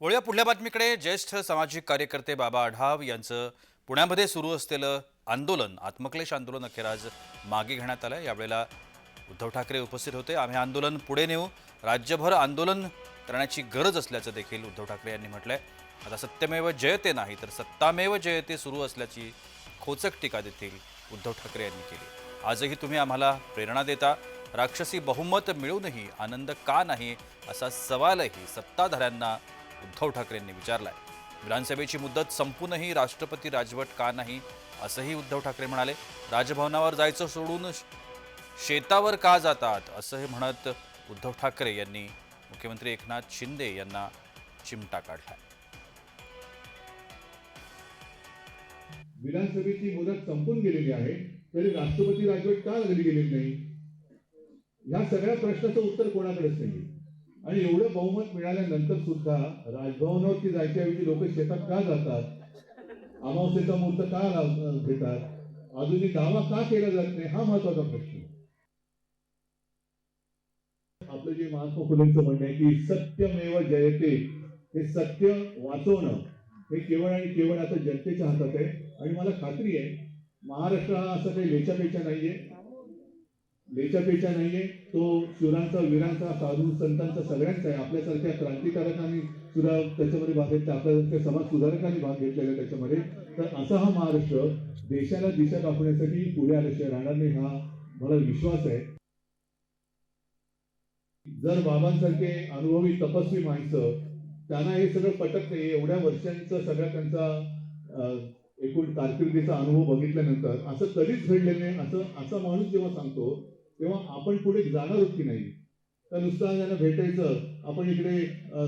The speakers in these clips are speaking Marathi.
वळूया पुढल्या बातमीकडे. ज्येष्ठ सामाजिक कार्यकर्ते बाबा आढाव यांचं पुण्यामध्ये सुरू असलेलं आंदोलन आत्मक्लेश आंदोलन अखेर आज मागे घेण्यात आलं यावेळेला उद्धव ठाकरे उपस्थित होते. आम्ही आंदोलन पुढे नेऊ. राज्यभर आंदोलन करण्याची गरज असल्याचं देखील उद्धव ठाकरे यांनी म्हटलंय. आता सत्यमेव जयते नाही तर सत्तामेव जयते सुरू असल्याची खोचक टीका देखील उद्धव ठाकरे यांनी केली. आजही तुम्ही आम्हाला प्रेरणा देता. राक्षसी बहुमत मिळूनही आनंद का नाही असा सवालही सत्ताधाऱ्यांना उद्धव ठाकरेंनी विचारलाय. विधानसभेची मुदत संपूनही राष्ट्रपती राजवट का नाही असंही उद्धव ठाकरे म्हणाले. राजभवनावर जायचं सोडून शेतावर का जातात असंही म्हणत उद्धव ठाकरे यांनी मुख्यमंत्री एकनाथ शिंदे यांना चिमटा काढला. विधानसभेची मुदत संपून गेलेली आहे तरी राष्ट्रपती राजवट का लागली गेलेली नाही? या सगळ्या प्रश्नाचं उत्तर कोणाकडेच नाही आणि एवढं बहुमत मिळाल्यानंतर सुद्धा राजभवनावरती जायच्याऐवजी लोक शेतात का जातात? अमावस्येचा मुहूर्त का घेतात? अजूनही दावा का केला जात नाही? हा महत्त्वाचा प्रश्न. आपलं जे महात्मा फुलेंचं म्हणणं आहे की सत्यमेव जयते हे सत्य वाचवणं हे केवळ आणि केवळ आता जनतेच्या हातात आहे. आणि मला खात्री आहे महाराष्ट्र हा असा काही वेचापेचा नाहीये. लेचापेचा नाहीये. तो शिवरांचा वीरांचा साधू संतांचा सगळ्यांचा आहे. आपल्यासारख्या क्रांतिकारकांनी सुद्धा त्याच्यामध्ये भाग घेतला. आपल्यासारख्या समाज सुधारकांनी भाग घेतलेला त्याच्यामध्ये. तर असा हा महाराष्ट्र देशाला दिशा दाखवण्यासाठी पुढे आल्याशिवाय राहणार नाही हा मला विश्वास आहे. जर बाबांसारखे अनुभवी तपस्वी माणसं त्यांना हे सगळं पटत नाही. एवढ्या वर्षांचा सगळ्या त्यांचा एकूण कारकिर्दीचा अनुभव बघितल्यानंतर असं कधीच घडलेलं नाही. असं असा माणूस जेव्हा सांगतो तेव्हा आपण पुढे जाणार आहोत की नाही. तर नुसतं त्यांना भेटायचं आपण इकडे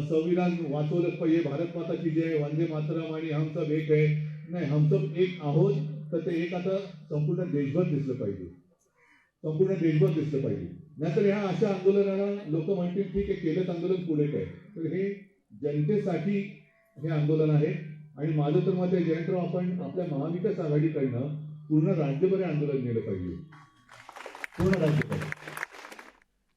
संविधान वाचवलंच पाहिजे भारत माता की जय वंदे मातरम आणि हम सब एक आहे नाही हम सब एक आहोत तर ते एक आता संपूर्ण देशभर दिसलं पाहिजे. संपूर्ण देशभर दिसलं पाहिजे. नाहीतर ह्या अशा आंदोलनाला लोक म्हणतील ठीक आहे केलंच आंदोलन पुढे काय? तर हे जनतेसाठी हे आंदोलन आहे. आणि माझं तर मत आहे जयंतराव आपण आपल्या महाविकास आघाडीकडनं पूर्ण राज्यभर आंदोलन नेलं पाहिजे. पूर्ण राज्यभर